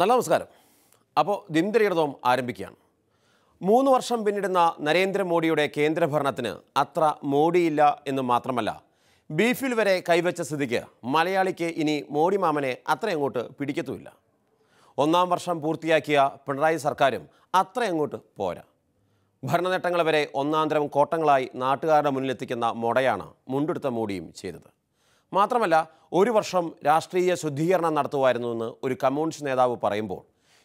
നല്ല നമസ്കാരം അപ്പോൾ ദിനദരികടതം ആരംഭിക്കുകയാണ്. മൂന്ന് വർഷം പിന്നിടുന്ന നരേന്ദ്രമോദിയുടെ കേന്ദ്രഭരണത്തിന് അത്ര മോഡിയില്ല എന്ന് മാത്രമല്ല ബീഫിൽ വരെ കൈവച്ച സ്ഥിതിക്ക് മലയാളിക്ക് ഇനി മോഡി മാമനെ അത്രയങ്ങോട്ട് പിടിക്കത്തുമില്ല. ഒന്നാം വർഷം പൂർത്തിയാക്കിയ പിണറായി സർക്കാരും അത്രയങ്ങോട്ട് പോരാ. ഭരണനേട്ടങ്ങൾ വരെ ഒന്നാന്തരം കോട്ടങ്ങളായി നാട്ടുകാരുടെ മുന്നിലെത്തിക്കുന്ന മൊടയാണ് മുണ്ടെടുത്ത മോഡിയും ചെയ്തത്. മാത്രമല്ല ഒരു വർഷം രാഷ്ട്രീയ ശുദ്ധീകരണം നടത്തുമായിരുന്നുവെന്ന് ഒരു കമ്മ്യൂണിസ്റ്റ് നേതാവ് പറയുമ്പോൾ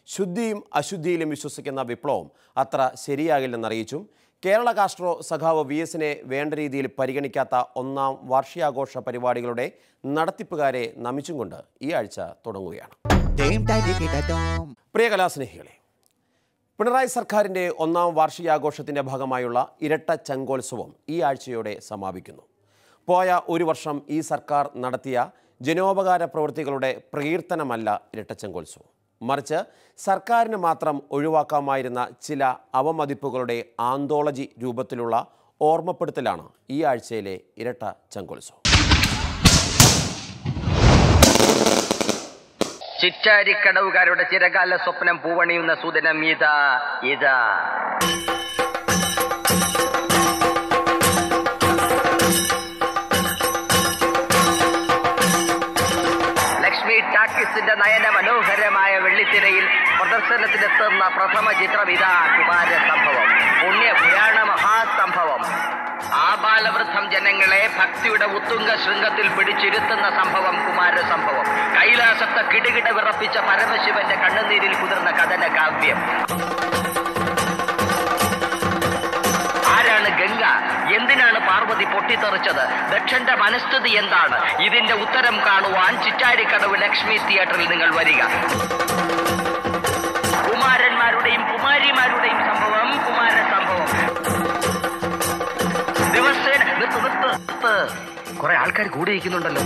ശുദ്ധിയും അശുദ്ധിയിലും വിശ്വസിക്കുന്ന വിപ്ലവം അത്ര ശരിയാകില്ലെന്നറിയിച്ചും കേരള കാസ്ട്രോ സഖാവ് വി എസിനെ വേണ്ട രീതിയിൽ പരിഗണിക്കാത്ത ഒന്നാം വാർഷികാഘോഷ പരിപാടികളുടെ നടത്തിപ്പുകാരെ നമിച്ചും കൊണ്ട് ഈ ആഴ്ച തുടങ്ങുകയാണ്. പ്രിയ കലാസ്നേഹികളെ പിണറായി സർക്കാരിന്റെ ഒന്നാം വാർഷികാഘോഷത്തിന്റെ ഭാഗമായുള്ള ഇരട്ട ചങ്കോത്സവം ഈ ആഴ്ചയോടെ സമാപിക്കുന്നു. പോയ ഒരു വർഷം ഈ സർക്കാർ നടത്തിയ ജനോപകാര പ്രവൃത്തികളുടെ പ്രകീർത്തനമല്ല ഇരട്ടച്ചങ്കോത്സവം മറിച്ച് സർക്കാരിന് മാത്രം ഒഴിവാക്കാമായിരുന്ന ചില അവമതിപ്പുകളുടെ ആന്തോളജി രൂപത്തിലുള്ള ഓർമ്മപ്പെടുത്തലാണ് ഈ ആഴ്ചയിലെ ഇരട്ട ചങ്കോത്സവം. ചിറ്റാരിക്കടവുകാരുടെ ചിരകാല സ്വപ്നം പൂവണിയുന്ന സുദിനം ഇതാ ഇതാ. പ്രദർശനത്തിനെത്തുന്ന പ്രഥമ ചിത്രം ഇതാ കുമാര സംഭവം പുണ്യ പുരാണ മഹാസംഭവം. ബാലവൃദ്ധം ജനങ്ങളെ ഭക്തിയുടെ ഉത്തുംഗ ശൃംഗത്തിൽ പിടിച്ചിരുത്തുന്ന സംഭവം കുമാര സംഭവം കൈലാസത്തെ കിടുകിട വിറപ്പിച്ച പരമശിവന്റെ കണ്ണുനീരിൽ കുതിർന്ന കഥന കാവ്യം. ആരാണ് ഗംഗ? എന്തിനാണ് പാർവതി പൊട്ടിത്തെറിച്ചത്? ദക്ഷന്റെ മനസ്ഥിതി എന്താണ്? ഇതിന്റെ ഉത്തരം കാണുവാൻ ചിറ്റാരിക്കടവ് ലക്ഷ്മി തിയേറ്ററിൽ നിങ്ങൾ വരിക. കുമാരന്മാരുടെയും കുമാരിമാരുടെയും സംഭവം കുമാര സംഭവം. ദിവസേന നിർത്ത് നിർത്ത് നിർത്ത് കുറെ ആൾക്കാർ കൂടിയിരിക്കുന്നുണ്ടല്ലോ.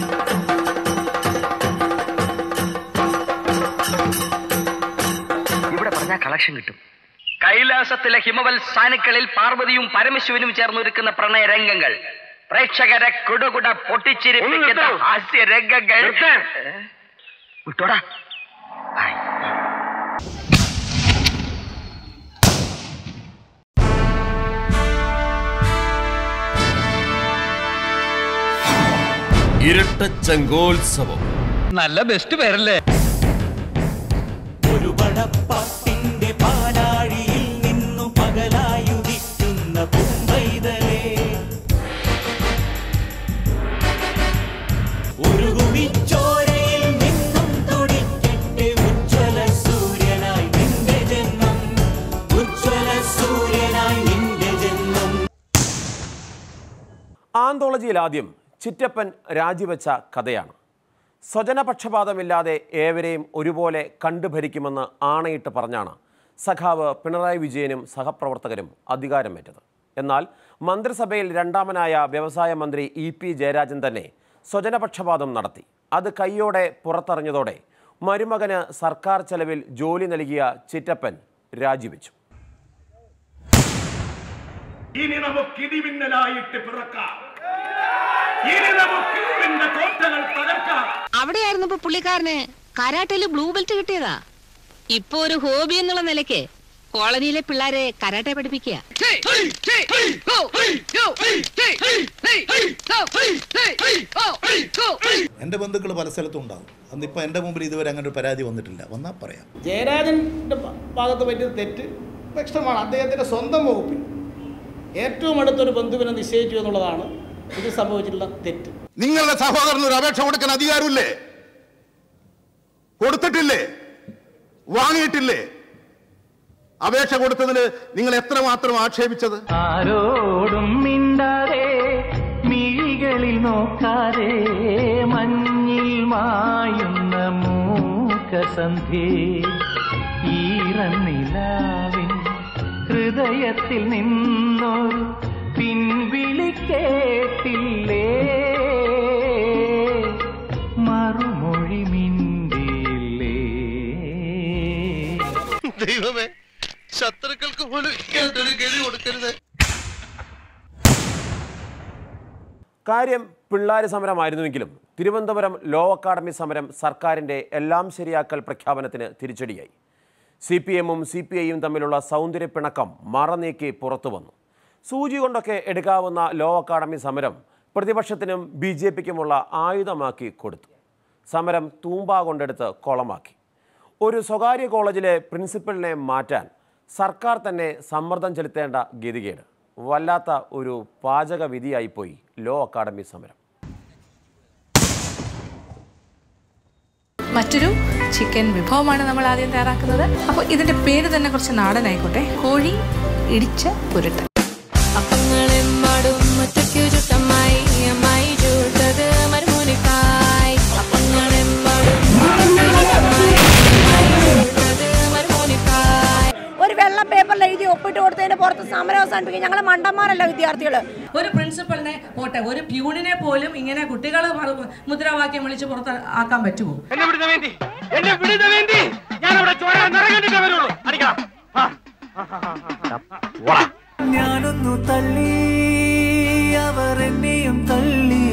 ഇവിടെ പറഞ്ഞാൽ കളക്ഷൻ കിട്ടും. കൈലാസത്തിലെ ഹിമവൽ സാനുക്കളിൽ പാർവതിയും പരമശിവനും ചേർന്നൊരുക്കുന്ന പ്രണയരംഗങ്ങൾ. പ്രേക്ഷകരെ കുടുകുട പൊട്ടിച്ചിരിപ്പിക്കുന്ന ഹാസ്യ രംഗങ്ങൾ ഏ? വിട്ടോടാ. ഇരട്ട ചങ്കോത്സവം നല്ല ബെസ്റ്റ് പേരല്ലേ? ഒരു പടപ്പാട്ടിന്റെ പാലാഴിയിൽ നിന്നു പകലായുദിക്കുന്ന പൂമ്പൈതലേ ഒരു കുമിച്ചോരയിൽ നിന്നും തുടിക്കട്ടെ ഉജ്ജ്വല സൂര്യനായി നിന്റെ ജന്മം. ഉജ്ജ്വല സൂര്യനായി നിന്റെ ജന്മം. ആന്തോളജിയിൽ ആദ്യം ചിറ്റപ്പൻ രാജിവെച്ച കഥയാണ്. സ്വജനപക്ഷപാതമില്ലാതെ ഏവരെയും ഒരുപോലെ കണ്ടുഭരിക്കുമെന്ന് ആണയിട്ട് പറഞ്ഞാണ് സഖാവ് പിണറായി വിജയനും സഹപ്രവർത്തകരും അധികാരമേറ്റത്. എന്നാൽ മന്ത്രിസഭയിൽ രണ്ടാമനായ വ്യവസായ മന്ത്രി ഇ പി ജയരാജൻ തന്നെ സ്വജനപക്ഷപാതം നടത്തി. അത് കൈയോടെ പുറത്തറിഞ്ഞതോടെ മരുമകന് സർക്കാർ ചെലവിൽ ജോലി നൽകിയ ചിറ്റപ്പൻ രാജിവെച്ചു. ഇനി നമുക്ക് ഇടിമിന്നലായിട്ട് പിറക്കാം ഇനി നമുക്ക് ഇടിവിന്റെ കോട്ടകൾ തകർക്കാം അവിടെയായിരുന്നപ്പോ പുള്ളിക്കാരന് കരാട്ടയിൽ ബ്ലൂ ബെൽറ്റ് കിട്ടിയതാ. ഇപ്പൊ ഒരു ഹോബി എന്നുള്ള നിലയ്ക്ക് കോളനിയിലെ പിള്ളേരെ കരാട്ടെ പഠിപ്പിക്കുക. എന്റെ ബന്ധുക്കൾ പല സ്ഥലത്തും ഉണ്ടാവും. അന്നിപ്പോ എന്റെ മുമ്പിൽ ഇതുവരെ അങ്ങനെ ഒരു പരാതി വന്നിട്ടില്ല. വന്നാ പറയാം. ജയരാജന്റെ ഭാഗത്ത് പറ്റിയ തെറ്റ്. വ്യക്തമാണ്. അദ്ദേഹത്തിന്റെ സ്വന്തം വകുപ്പിൽ ഏറ്റവും അടുത്തൊരു ബന്ധുവിനെ നിശ്ചയിച്ചു എന്നുള്ളതാണ് ഇത് സംഭവിച്ചിട്ടുള്ള തെറ്റ്. നിങ്ങളുടെ സഹോദരന് ഒരു അപേക്ഷ കൊടുക്കാൻ അധികാരമില്ലേ? കൊടുത്തിട്ടില്ലേ? വാങ്ങിയിട്ടില്ലേ? അപേക്ഷ കൊടുത്തതിന് നിങ്ങൾ എത്രമാത്രം ആക്ഷേപിച്ചത്? ആരോടും മിണ്ടാതെ മിഴികളിൽ നോക്കാതെ മഞ്ഞിൽ മായുന്ന മൂക്കസന്ധി ഈറന്നിലാവിൻ ഹൃദയത്തിൽ നിന്നൊരു പിൻവിളി കേട്ടില്ലേ മറുമൊഴി മിണ്ടിയില്ലേ ദൈവമേ ശത്രുക്കൾക്ക് പോലും ഗതി കൊടുക്കരുത്. കാര്യം പിള്ളാര് സമരമായിരുന്നുവെങ്കിലും തിരുവനന്തപുരം ലോ അക്കാദമി സമരം സർക്കാരിന്റെ എല്ലാം ശരിയാക്കൽ പ്രഖ്യാപനത്തിന് തിരിച്ചടിയായി. സി പി എമ്മും സി പി ഐയും തമ്മിലുള്ള സൗന്ദര്യപ്പിണക്കം മറനീക്കി പുറത്തു വന്നു സൂചി കൊണ്ടൊക്കെ എടുക്കാവുന്ന ലോ അക്കാഡമി സമരം പ്രതിപക്ഷത്തിനും ബി ജെ പിക്കുമുള്ള ആയുധമാക്കി കൊടുത്തു. സമരം തൂമ്പ കൊണ്ടെടുത്ത് കൊളമാക്കി. ഒരു സ്വകാര്യ കോളേജിലെ പ്രിൻസിപ്പലിനെ മാറ്റാൻ സർക്കാർ തന്നെ സമ്മർദ്ദം ചെലുത്തേണ്ട ഗതികേട്. വല്ലാത്ത ഒരു പാചക വിധിയായിപ്പോയി ലോ അക്കാഡമി സമരം. മറ്റൊരു ചിക്കൻ വിഭവമാണ് നമ്മൾ ആദ്യം തയ്യാറാക്കുന്നത്. അപ്പോൾ ഇതിന്റെ പേര് തന്നെ കുറച്ച് നാടനായിക്കോട്ടെ. കോഴി ഇടിച്ച പുരട്ട്. സമരം ഞങ്ങളെ ഞങ്ങൾ മണ്ടന്മാരല്ല വിദ്യാർത്ഥികൾ ഒരു പ്രിൻസിപ്പളിനെ പോട്ടെ ഒരു പ്യൂണിനെ പോലും ഇങ്ങനെ കുട്ടികൾ മുദ്രാവാക്യം വിളിച്ച് പുറത്ത് ആക്കാൻ പറ്റുമോ ഞാനൊന്നു തള്ളി അവർ എന്നെയും തള്ളി.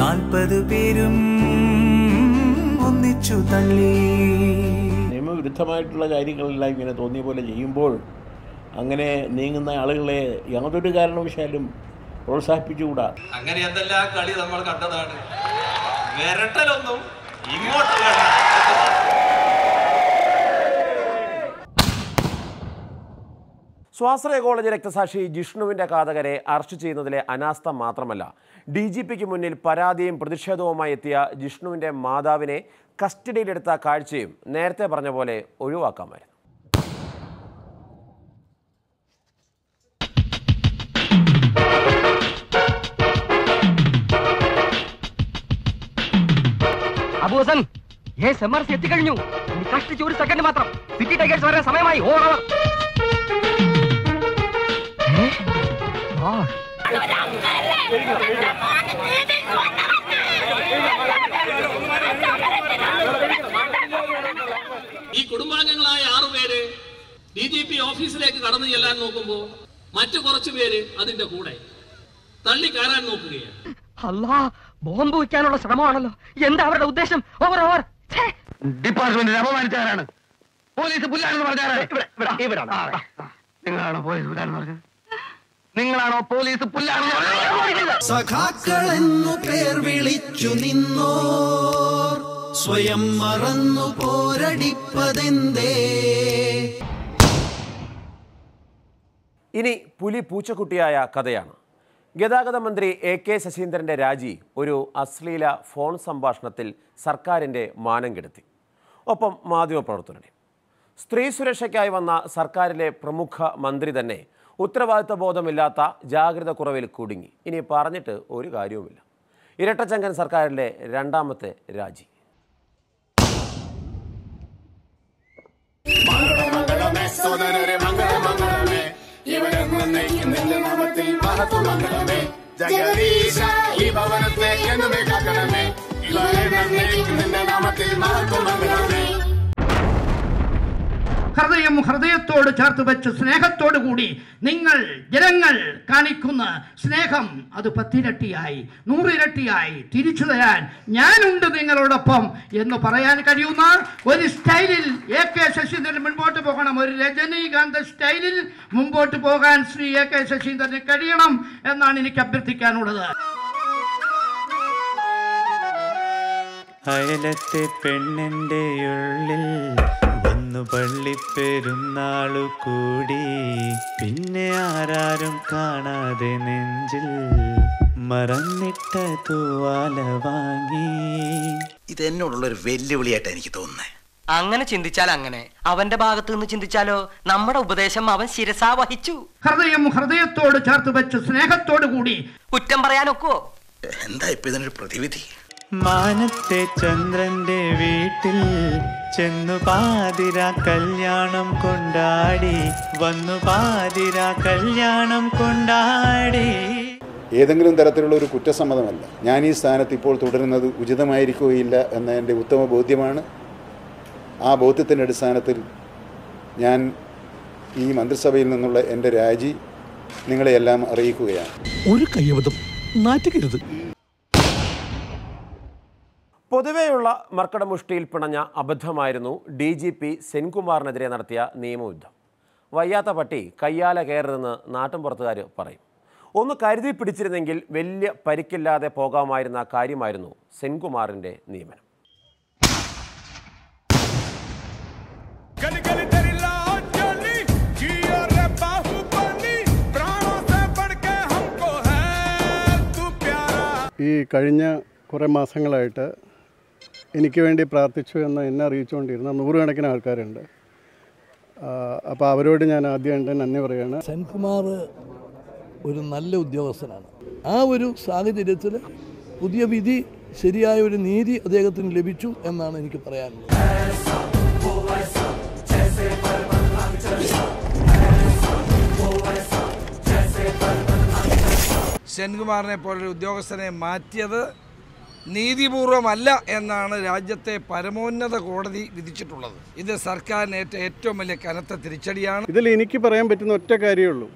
നാൽപ്പത് പേരും ഒന്നിച്ചു തള്ളി. നിയമവിരുദ്ധമായിട്ടുള്ള കാര്യങ്ങളെല്ലാം ഇങ്ങനെ തോന്നിയ പോലെ ചെയ്യുമ്പോൾ അങ്ങനെ നീങ്ങുന്ന ആളുകളെ യാതൊരു കാരണവശാലും പ്രോത്സാഹിപ്പിച്ചുകൂടാ. അങ്ങനെ എന്തെല്ലാം കളി നമ്മൾ കണ്ടതാണ്. വിരട്ടലൊന്നും ഇങ്ങോട്ട് സ്വാശ്രയ കോളേജ് രക്തസാക്ഷി ജിഷ്ണുവിന്റെ ഘാതകരെ അറസ്റ്റ് ചെയ്യുന്നതിലെ അനാസ്ഥ മാത്രമല്ല ഡി ജി പിക്ക് മുന്നിൽ പരാതിയും പ്രതിഷേധവുമായി എത്തിയ ജിഷ്ണുവിന്റെ മാതാവിനെ കസ്റ്റഡിയിലെടുത്ത കാഴ്ചയും നേരത്തെ പറഞ്ഞ പോലെ ഒഴിവാക്കാമായിരുന്നു. അബൂസൻ എസ് എം ആർ സി എത്തിക്കഴിഞ്ഞു കഷ്ടിച്ച് ഒരു സെക്കൻഡ് മാത്രം. സിറ്റി ടൈഗേഴ്സ് വരാൻ സമയമായി. ഓ അവർ ഈ കുടുംബാംഗങ്ങളായ ആറുപേര് ഡി ജി പി ഓഫീസിലേക്ക് കടന്നു ചെല്ലാൻ നോക്കുമ്പോൾ മറ്റു കുറച്ചു പേര് അതിന്റെ കൂടെ തള്ളി കയറാൻ നോക്കുകയാണ്. അല്ലാ ബോംബ് വയ്ക്കാനുള്ള ശ്രമമാണല്ലോ. എന്താ അവരുടെ ഉദ്ദേശം? ഓവർ ഓവർ ഡിപ്പാർട്ട്മെന്റിനെ അപമാനിച്ചാരാണ് പോലീസ് പുല്ലാണെന്ന് നിങ്ങളാണോ പോലീസ് പുല്ലാണെന്ന് പറഞ്ഞത്? നിങ്ങളാണോ പോലീസ് പുല്ലാണെന്ന് സഖാക്കളെന്നു പേർ വിളിച്ചു നിന്നോ സ്വയം മറന്നു പോരടിപ്പതെന്തേ? ഇനി പുലി പൂച്ചക്കുട്ടിയായ കഥയാണ്. ഗതാഗത മന്ത്രി എ കെ ശശീന്ദ്രന്റെ രാജി ഒരു അശ്ലീല ഫോൺ സംഭാഷണത്തിൽ സർക്കാരിന്റെ മാനം കെടുത്തി. ഒപ്പം മാധ്യമപ്രവർത്തകരുടെ. സ്ത്രീ സുരക്ഷയ്ക്കായി വന്ന സർക്കാരിലെ പ്രമുഖ മന്ത്രി തന്നെ ഉത്തരവാദിത്ത ബോധമില്ലാത്ത ജാഗ്രത കുറവിൽ കുടുങ്ങി. ഇനി പറഞ്ഞിട്ട് ഒരു കാര്യവുമില്ല. ഇരട്ടച്ചങ്കൻ സർക്കാരിന്റെ രണ്ടാമത്തെ രാജി. ഇവരെന്നും നയിക്കുന്നില്ല നാമത്തിൽ മഹത്വമംഗളമേ ജഗദീശ ഈ ഭവനത്തെ എന്നുമേ കാക്കണമേ ഇവരെന്നും നയിക്കുന്നില്ല നാമത്തിൽ മഹത്വമംഗളമേ ഹൃദയം ഹൃദയത്തോട് ചേർത്ത് വെച്ച് സ്നേഹത്തോടു കൂടി നിങ്ങൾ ജനങ്ങൾ കാണിക്കുന്ന സ്നേഹം അത് പത്തിരട്ടിയായി നൂറിരട്ടിയായി തിരിച്ചു തരാൻ ഞാനുണ്ട് നിങ്ങളോടൊപ്പം എന്ന് പറയാൻ കഴിയുന്ന ഒരു സ്റ്റൈലിൽ എ കെ ശശീന്ദ്രൻ മുൻപോട്ട് പോകണം. ഒരു രജനീകാന്ത സ്റ്റൈലിൽ മുമ്പോട്ട് പോകാൻ ശ്രീ എ കെ ശശീന്ദ്രന് കഴിയണം എന്നാണ് എനിക്ക് അഭ്യർത്ഥിക്കാനുള്ളത്. അയലത്തെ പെണ്ണിന്റെ ഉള്ളിൽ വന്നു പള്ളിപ്പെരുന്നാളു കൂടി. പിന്നെ ആരാരും കാണാതെ നെഞ്ചിൽ മറന്നിട്ട തൂവാല വാങ്ങി. ഇത് എന്നോടുള്ള ഒരു വെല്ലുവിളിയായിട്ട് എനിക്ക് തോന്നുന്നത് അങ്ങനെ ചിന്തിച്ചാൽ അങ്ങനെ. അവന്റെ ഭാഗത്ത് നിന്ന് ചിന്തിച്ചാലോ? നമ്മുടെ ഉപദേശം അവൻ ശിരസാ വഹിച്ചു. ഹൃദയം ഹൃദയത്തോട് ചേർത്ത് വെച്ച് സ്നേഹത്തോടു കൂടി. കുറ്റം പറയാനൊക്കോ എന്താ ഇപ്പൊ ഇതിനൊരു പ്രതിവിധി? മാനത്തെ ചന്ദ്രന്റെ വീട്ടിൽ ചെന്നു പാതിര കല്യാണം കൊണ്ടാടി. വന്നു പാതിര കല്യാണം കൊണ്ടാടി. ഏതെങ്കിലും തരത്തിലുള്ള ഒരു കുറ്റസമ്മതമല്ല. ഞാൻ ഈ സ്ഥാനത്ത് ഇപ്പോൾ തുടരുന്നത് ഉചിതമായിരിക്കുകയില്ല എന്ന എന്റെ ഉത്തമ ബോധ്യമാണ്. ആ ബോധ്യത്തിന്റെ അടിസ്ഥാനത്തിൽ ഞാൻ ഈ മന്ത്രിസഭയിൽ നിന്നുള്ള എന്റെ രാജി നിങ്ങളെയെല്ലാം അറിയിക്കുകയാണ്. ഒരു കയ്യബദ്ധം നാറ്റുകരുത്. പൊതുവെയുള്ള മർക്കടമുഷ്ടിയിൽ പിണഞ്ഞ അബദ്ധമായിരുന്നു ഡി ജി പി സെൻകുമാറിനെതിരെ നടത്തിയ നിയമയുദ്ധം. വയ്യാത്ത പട്ടി കയ്യാല കയറരുതെന്ന് നാട്ടിൻപുറത്തുകാർ പറയും. ഒന്ന് കരുതി പിടിച്ചിരുന്നെങ്കിൽ വലിയ പരിക്കില്ലാതെ പോകാമായിരുന്ന കാര്യമായിരുന്നു സെൻകുമാറിന്റെ നിയമനം. ഈ കഴിഞ്ഞ കുറേ മാസങ്ങളായിട്ട് എനിക്ക് വേണ്ടി പ്രാർത്ഥിച്ചു എന്ന് എന്നെ അറിയിച്ചുകൊണ്ടിരുന്ന നൂറുകണക്കിന് ആൾക്കാരുണ്ട്. അപ്പോൾ അവരോട് ഞാൻ ആദ്യമായിട്ട് നന്ദി പറയുകയാണ് സെൻകുമാർ ഒരു നല്ല ഉദ്യോഗസ്ഥനാണ്. ആ ഒരു സാഹചര്യത്തിൽ പുതിയ വിധി ശരിയായ ഒരു നീതി അദ്ദേഹത്തിന് ലഭിച്ചു എന്നാണ് എനിക്ക് പറയാനുള്ളത്. സെൻകുമാറിനെ പോലൊരു ഉദ്യോഗസ്ഥനെ മാറ്റിയത് നീതിപൂർവമല്ല എന്നാണ് രാജ്യത്തെ പരമോന്നത കോടതി വിധിച്ചിട്ടുള്ളത്. ഇത് സർക്കാരിന് ഏറ്റ ഏറ്റവും വലിയ കനത്ത തിരിച്ചടിയാണ്. ഇതിൽ എനിക്ക് പറയാൻ പറ്റുന്ന ഒറ്റ കാര്യമേ ഉള്ളൂ.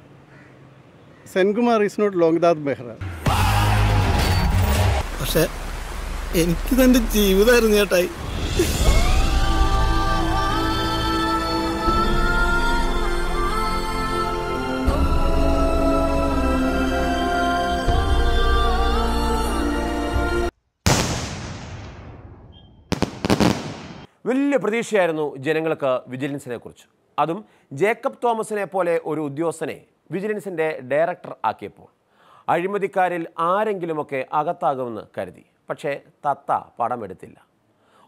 സെൻകുമാർ ഈസ് നോട്ട് ലോക്നാഥ് ബെഹ്റ പക്ഷെ എനിക്ക് തന്റെ ജീവിതമായിരുന്നു ചേട്ടായി വലിയ പ്രതീക്ഷയായിരുന്നു ജനങ്ങൾക്ക് വിജിലൻസിനെ കുറിച്ച് അതും ജേക്കബ് തോമസിനെ പോലെ ഒരു ഉദ്യോഗസ്ഥനെ വിജിലൻസിന്റെ ഡയറക്ടർ ആക്കിയപ്പോൾ. അഴിമതിക്കാരിൽ ആരെങ്കിലുമൊക്കെ അകത്താകുമെന്ന് കരുതി. പക്ഷേ തത്ത പടമെടുത്തില്ല.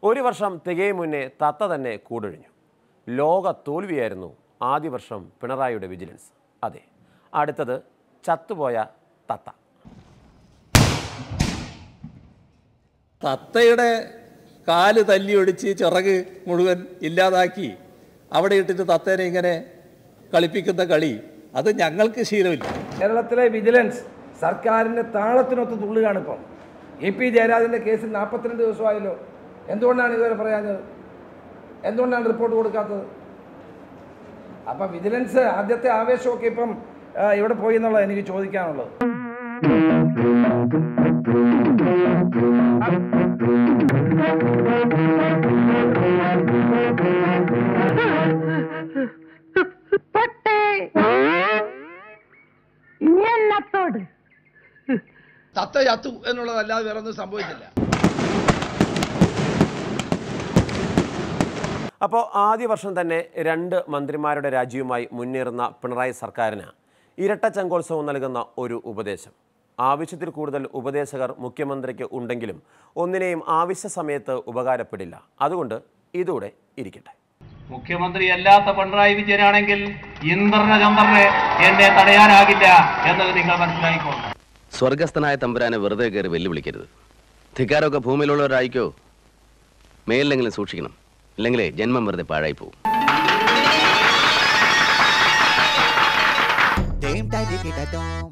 ഒരു വർഷം തികയും മുന്നേ തത്ത തന്നെ കൂടൊഴിഞ്ഞു. ലോക തോൽവിയായിരുന്നു ആദ്യ വർഷം പിണറായിയുടെ വിജിലൻസ്. അതെ അടുത്തത് ചത്തുപോയ തത്ത. തത്തയുടെ കാൽ തല്ലിയൊടിച്ച് ചിറക് മുഴുവൻ ഇല്ലാതാക്കി. അവിടെ ഇട്ടിട്ട് തത്തേനെ ഇങ്ങനെ കളിപ്പിക്കുന്ന കളി. അത് ഞങ്ങൾക്ക് ശീലമില്ല. കേരളത്തിലെ വിജിലൻസ് സർക്കാരിന്റെ താളത്തിനൊത്ത് തുള്ളുകയാണ് ഇപ്പം. എ പി ജയരാജന്റെ കേസിൽ നാൽപ്പത്തിരണ്ട് ദിവസമായല്ലോ. എന്തുകൊണ്ടാണ് ഇതുവരെ പറയാഞ്ഞത്? എന്തുകൊണ്ടാണ് റിപ്പോർട്ട് കൊടുക്കാത്തത്? അപ്പം വിജിലൻസ് ആദ്യത്തെ ആവേശമൊക്കെ ഇപ്പം ഇവിടെ പോയി എന്നുള്ളത് എനിക്ക് ചോദിക്കാനുള്ളത്. തത്ത ചത്തു എന്നുള്ളതല്ലാതെ വേറെ ഒന്നും സംഭവിച്ചില്ല. അപ്പോൾ ആദ്യ വർഷം തന്നെ രണ്ട് മന്ത്രിമാരുടെ രാജിയുമായി മുന്നേറുന്ന പിണറായി സർക്കാരിന് ഇരട്ട ചങ്കോത്സവം നൽകുന്ന ഒരു ഉപദേശം. ആവശ്യത്തിൽ കൂടുതൽ ഉപദേശകർ മുഖ്യമന്ത്രിക്ക് ഉണ്ടെങ്കിലും ഒന്നിനെയും ആവശ്യ സമയത്ത് ഉപകാരപ്പെടില്ല. അതുകൊണ്ട് ഇതോടെ ഇരിക്കട്ടെ. മുഖ്യമന്ത്രി അല്ലാത്ത പിണറായി വിജയനാണെങ്കിൽ ഇന്ദ്രനെ ചന്ദ്രന് എന്നെ തടയാനാകില്ല എന്നത് നിങ്ങൾ മനസ്സിലായിക്കോണം സ്വർഗസ്ഥനായ തമ്പുരാനെ വെറുതെ കയറി വെല്ലുവിളിക്കരുത്. ധിക്കാരമൊക്കെ ഭൂമിയിലുള്ളവരായിക്കോ മേലിലെങ്കിലും സൂക്ഷിക്കണം. ഇല്ലെങ്കിലേ ജന്മം വെറുതെ പാഴായി പോകും Dame daddy get a dome.